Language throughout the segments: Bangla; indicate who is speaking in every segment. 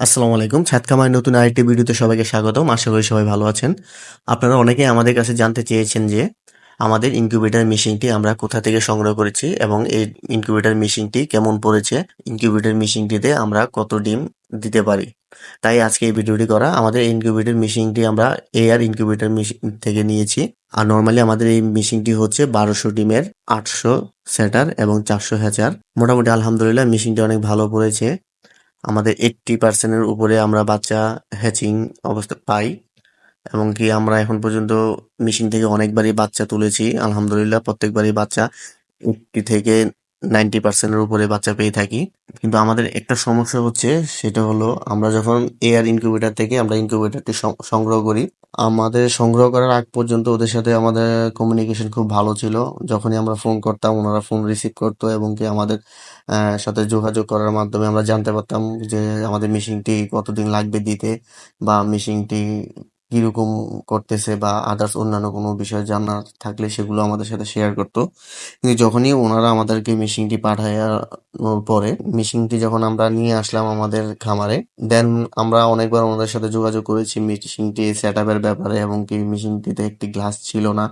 Speaker 1: আসসালামু আলাইকুম। ছাদ কামার নতুন আরেকটি ভিডিওতে সবাইকে স্বাগতম। আশা করি সবাই ভালো আছেন। আপনারা অনেকেই আমাদের কাছে জানতে চেয়েছেন যে আমাদের ইনকিউবেটর মেশিনটি আমরা কোথা থেকে সংগ্রহ করেছি এবং এই ইনকিউবেটর মেশিনটি কেমন পড়েছে, ইনকিউবেটর মেশিনটিতে আমরা কত ডিম দিতে পারি। তাই আজকে এই ভিডিওটি করা। আমাদের ইনকিউবেটর মেশিনটি আমরা এয়ার ইনকিউবেটর মেশিন থেকে নিয়েছি। আর নর্মালি আমাদের এই মেশিনটি হচ্ছে বারোশো ডিমের আটশো সেটার এবং চারশো হ্যাচার। মোটামুটি আলহামদুলিল্লাহ মেশিনটি অনেক ভালো পড়েছে। আমাদের এইট্টি পার্সেন্টের উপরে আমরা বাচ্চা হ্যাচিং অবস্থা পাই। এবং কি আমরা এখন পর্যন্ত মেশিন থেকে অনেকবারই বাচ্চা তুলেছি। আলহামদুলিল্লাহ, প্রত্যেকবারই বাচ্চা এইট্টি থেকে নাইনটি পার্সেন্টের উপরে বাচ্চা পেয়ে থাকি। কিন্তু আমাদের একটা সমস্যা হচ্ছে, সেটা হলো আমরা যখন এয়ার ইনকিউবেটর থেকে আমরা ইনকিউবেটরটি সংগ্রহ করি, আমাদের সংগ্রহ করার আগ পর্যন্ত ওদের সাথে আমাদের কমিউনিকেশন খুব ভালো ছিল। যখনই আমরা ফোন করতাম, ওনারা ফোন রিসিভ করতো এবং কি আমাদের সাথে যোগাযোগ করার মাধ্যমে আমরা জানতে পারতাম যে আমাদের মেশিনটি কতদিন লাগবে দিতে বা মেশিনটি কীরকম করতেছে বা আদার্স অন্যান্য কোনো বিষয় জানার থাকলে সেগুলো আমাদের সাথে শেয়ার করতো। কিন্তু যখনই ওনারা আমাদেরকে মেশিনটি পাঠানোর পরে, মেশিনটি যখন আমরা নিয়ে আসলাম আমাদের খামারে দেন আমরা অনেকবার ওনাদের সাথে যোগাযোগ করেছি মেশিনটি সেট আপের ব্যাপারে এবং কি মেশিনটিতে একটি গ্লাস ছিল না।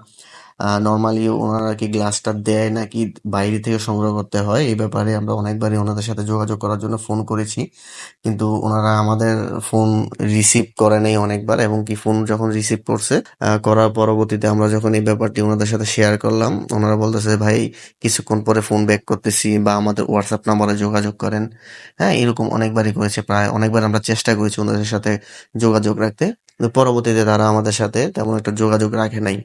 Speaker 1: নর্মালি ওনারা কি গ্লাসটা দেয় নাকি বাইরে থেকে সংগ্রহ করতে হয়? এই ব্যাপারে আমরা অনেকবারই ওনাদের সাথে যোগাযোগ করার জন্য ফোন করেছি। কিন্তু ওনারা আমাদের ফোন রিসিভ করে নেই অনেকবার এবং কি ফোন যখন রিসিভ করছে করার পরবর্তীতে আমরা যখন এই ব্যাপারটি ওনাদের সাথে শেয়ার করলাম, ওনারা বলতেছে, ভাই, কিছুক্ষণ পরে ফোন ব্যাক করতেছি বা আমাদের হোয়াটসঅ্যাপ নাম্বারে যোগাযোগ করেন। হ্যাঁ এরকম অনেকবারই করেছে। প্রায় অনেকবার আমরা চেষ্টা করেছি ওনাদের সাথে যোগাযোগ রাখতে। কিন্তু পরবর্তীতে তারা আমাদের সাথে তেমন একটা যোগাযোগ রাখে নাই।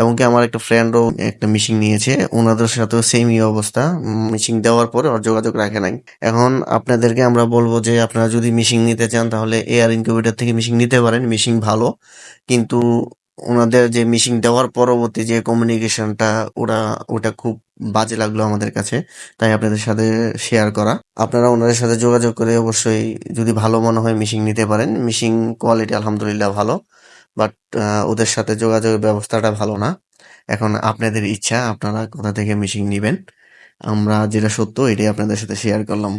Speaker 1: এমনকি আমার একটা ফ্রেন্ডও একটা মিশিং নিয়েছে ওনাদের সাথেও সেমই অবস্থা। মিশিং দেওয়ার পরে ওর যোগাযোগ রাখে নাই। এখন আপনাদেরকে আমরা বলব যে, আপনারা যদি মিশিং নিতে চান তাহলে এয়ার ইনকিউবেটর থেকে মিশিং নিতে পারেন। মিশিং ভালো, কিন্তু ওনাদের যে মিশিং দেওয়ার পরবর্তী যে কমিউনিকেশনটা ওরা, ওটা খুব বাজে লাগল আমাদের কাছে। তাই আপনাদের সাথে শেয়ার করা। আপনারা ওনাদের সাথে যোগাযোগ করে অবশ্যই যদি ভালো মনে হয় মিশিং নিতে পারেন। মিশিং কোয়ালিটি আলহামদুলিল্লাহ ভালো। বাট ওদের সাথে যোগাযোগের ব্যবস্থাটা ভালো না। এখন আপনাদের ইচ্ছা, আপনারা কোথা থেকে মিশিং নেবেন? আমরা যেটা সত্য, এটাই আপনাদের সাথে শেয়ার করলাম।